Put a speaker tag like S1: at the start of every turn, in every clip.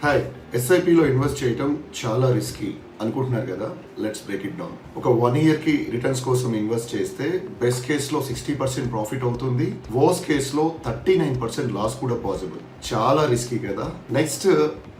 S1: Hi. ఎస్ఐపిలో invest చేయటం చాలా risky అనుకుంటున్నారు కదా? లెట్స్ బ్రేక్ ఇట్ డౌన్ ఒక వన్ ఇయర్కి రిటర్న్స్ కోసం ఇన్వెస్ట్ చేస్తే బెస్ట్ కేస్లో సిక్స్టీ పర్సెంట్ ప్రాఫిట్ అవుతుంది. వర్స్ కేస్లో థర్టీ నైన్ పర్సెంట్ లాస్ కూడా పాసిబుల్ చాలా రిస్కీ కదా? నెక్స్ట్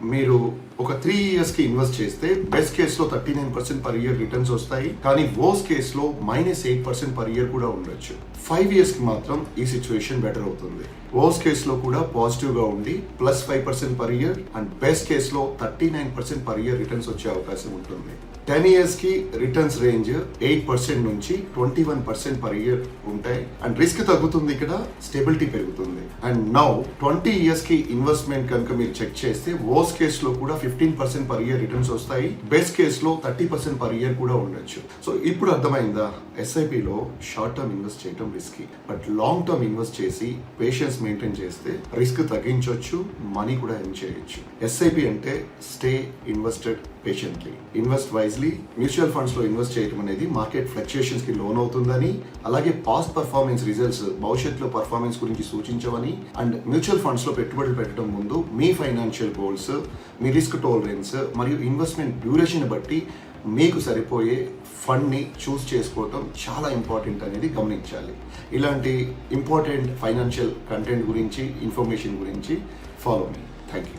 S1: మీరు ఒక త్రీ ఇయర్స్కి ఇన్వెస్ట్ చేస్తే best కేస్లో thirty nine percent per year returns వస్తాయి. కానీ verse కేస్లో minus eight percent per year కూడా ఉండొచ్చు. ఫైవ్ ఇయర్స్కి మాత్రం ఈ సిచ్యువేషన్ బెటర్ అవుతుంది. వర్స్ కేస్లో కూడా పాజిటివ్గా ఉండి plus five percent per year and best case లో thirty nine percent per year returns వచ్చే అవకాశం ఉంటుంది. టెన్ ఇయర్స్కి రిటర్న్స్ రేంజ్ ఎయిట్ పర్సెంట్ నుంచి twenty one percent per year ఉంటాయి. అండ్ రిస్క్ తగ్గుతుంది ఇక్కడ స్టెబిలిటీ పెరుగుతుంది. అండ్ నౌ ట్వంటీ ఇయర్స్కి ఇన్వెస్ట్మెంట్ కనుక మీరు చెక్ చేస్తే వర్స్ కేస్లో కూడా fifteen percent per year returns వస్తాయి. బెస్ట్ కేస్లో థర్టీ పర్సెంట్ పర్ ఇయర్ కూడా ఉండొచ్చు. సో ఇప్పుడు అర్థమైందా? ఎస్ఐపి లో షార్ట్ టర్మ్ ఇన్వెస్ట్ చేయడం risky but long term invest చేసి పేషెన్స్ మెయింటైన్ చేస్తే రిస్క్ తగ్గించవచ్చు మనీ కూడా ఎర్న్ చేయొచ్చు. ఎస్ఐపి అంటే stay invested patiently invest wisely mutual ఫండ్స్లో ఇన్వెస్ట్ చేయడం అనేది మార్కెట్ ఫ్లక్చుయేషన్స్కి లోన్ అవుతుందని అలాగే పాస్ట్ పర్ఫార్మెన్స్ రిజల్ట్స్ భవిష్యత్తులో పర్ఫార్మెన్స్ గురించి సూచించవని అండ్ మ్యూచువల్ ఫండ్స్లో పెట్టుబడులు పెట్టడం ముందు మీ ఫైనాన్షియల్ గోల్స్ మీ రిస్క్ టాలరెన్స్ మరియు ఇన్వెస్ట్మెంట్ డ్యూరేషన్ బట్టి మీకు సరిపోయే ఫండ్ని చూస్ చేసుకోవటం చాలా ఇంపార్టెంట్ అనేది గమనించాలి. ఇలాంటి ఇంపార్టెంట్ ఫైనాన్షియల్ కంటెంట్ గురించి ఇన్ఫర్మేషన్ గురించి ఫాలో మీ థ్యాంక్ యూ